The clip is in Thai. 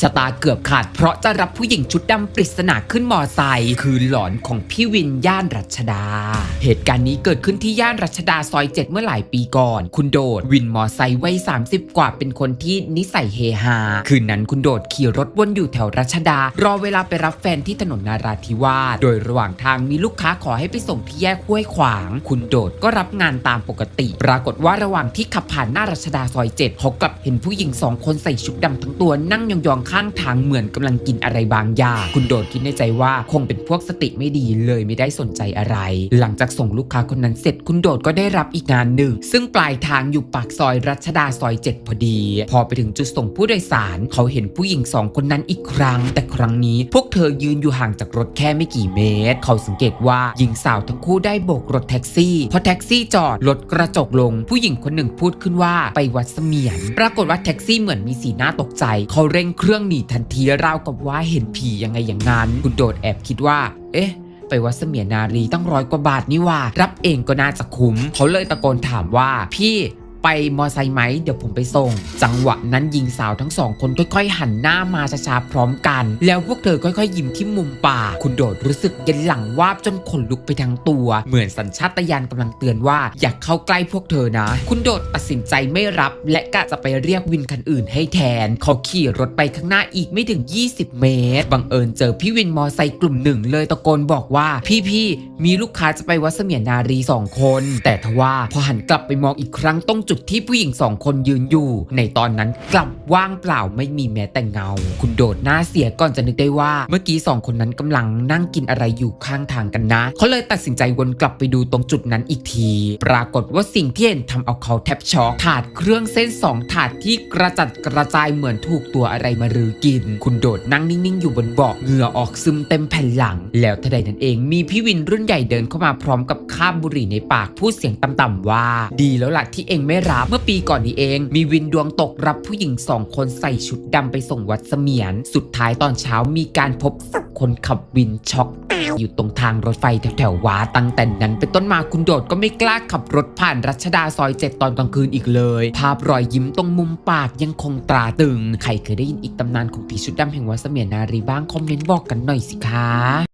ชะตาเกือบขาดเพราะจะรับผู้หญิงชุดดำปริศนาขึ้นมอไซค์คือหลอนของพี่วินย่านรัชดา เหตุการณ์นี้เกิดขึ้นที่ย่านรัชดาซอย7เมื่อหลายปีก่อน คุณโดด วินมอไซค์วัย30 กว่าเป็นคนที่นิสัยเฮฮาคืนนั้นคุณโดดขี่รถวนอยู่แถวรัชดา รอเวลาไปรับแฟนที่ถนนนาราธิวาสโดยระหว่างทางมีลูกค้าขอให้ไปส่งที่แยกห้วยขวาง คุณโดดก็รับงานตามปกติ ปรากฏว่าระหว่างที่ขับผ่านหน้ารัชดาซอย7เขากลับเห็นผู้หญิงสองคนใส่ชุดดำทั้งตัวนั่งยองๆข้างทางเหมือนกำลังกินอะไรบางอย่างคุณโดดคิดในใจว่าคงเป็นพวกสติไม่ดีเลยไม่ได้สนใจอะไร หลังจากส่งลูกค้าคนนั้นเสร็จคุณโดดก็ได้รับอีกงานหนึ่ง ซึ่งปลายทางอยู่ปากซอยรัชดาซอย 7 พอดี พอไปถึงจุดส่งผู้โดยสาร เขาเห็นผู้หญิงสองคนนั้นอีกครั้ง แต่ครั้งนี้พวกเธอยืนอยู่ห่างจากรถแค่ไม่กี่เมตร เขาสังเกตว่าหญิงสาวทั้งคู่ได้โบกรถแท็กซี่พอแท็กซี่จอดรถกระจกลง ผู้หญิงคนหนึ่งพูดขึ้นว่าไปวัดเสมียน ปรากฏว่าแท็กซี่เหมือนมีสีหน้าตกใจ เขาเร่งเครื่องหนีทันทีราวกับว่าเห็นผียังไงอย่างนั้นคุณโดดแอบคิดว่า เอ๊ะไปวัดเสมียนนารีตั้งร้อยกว่าบาทนี่ว่า รับเองก็น่าจะคุ้ม เขาเลยตะโกนถามว่า พี่ ไปมอไซค์ไหมเดี๋ยวผมไปส่ง จังหวะนั้นหญิงสาวทั้งสองคนค่อยๆ หันหน้ามาช้าๆพร้อมกัน แล้วพวกเธอค่อยๆ ยิ้มที่มุมปากคุณโดดรู้สึกเย็นหลังวาบจนขนลุกไปทั้งตัว เหมือนสัญชาตญาณกำลังเตือนว่าอย่าเข้าใกล้พวกเธอนะ คุณโดดตัดสินใจไม่รับ และกะจะไปเรียกวินคันอื่นให้แทน เขาขี่รถไปข้างหน้าอีกไม่ถึง 20 เมตร บังเอิญเจอพี่วินมอไซค์กลุ่มหนึ่งเลยตะโกนบอกว่าพี่ๆมีลูกค้าจะไปวัดเสมียนนารีสองคน แต่ทว่าพอหันกลับไปมองอีกครั้งตรงจุดที่ผู้หญิงสองคนยืนอยู่ ในตอนนั้นกลับว่างเปล่าไม่มีแม้แต่เงา คุณโดดหน้าเสียก่อนจะนึกได้ว่า เมื่อกี้สองคนนั้นกำลังนั่งกินอะไรอยู่ข้างทางกันนะ เขาเลยตัดสินใจวนกลับไปดูตรงจุดนั้นอีกที ปรากฏว่าสิ่งที่เห็นทำเอาเขาแทบช็อกถาดเครื่องเส้นสองถาดที่กระจัดกระจายเหมือนถูกตัวอะไรมารื้อกิน คุณโดดนั่งนิ่งๆอยู่บนเบาะเหงื่อออกซึมเต็มแผ่นหลัง แล้วทันใดนั้นเองมีพี่วินรุ่นใหญ่เดินเข้ามาพร้อมกับคาบบุหรี่ในปากพูดเสียงต่ำๆว่า ดีแล้วล่ะที่เองไม่รับเมื่อปีก่อนนี้เอง มีวินดวงตกรับผู้หญิงสองคนใส่ชุดดำไปส่งวัดเสมียน สุดท้ายตอนเช้ามีการพบศพคนขับวินช็อกอยู่ตรงทางรถไฟแถวๆวัดตั้งแต่นั้น เป็นต้นมาคุณโดดก็ไม่กล้าขับรถผ่านรัชดาซอยเจ็ดตอนกลางคืนอีกเลย ภาพรอยยิ้มตรงมุมปากยังคงตราตึง ใครเคยได้ยินอีกตำนานของผีชุดดำแห่งวัดเสมียนนารีบ้างคอมเมนต์บอกกันหน่อยสิคะ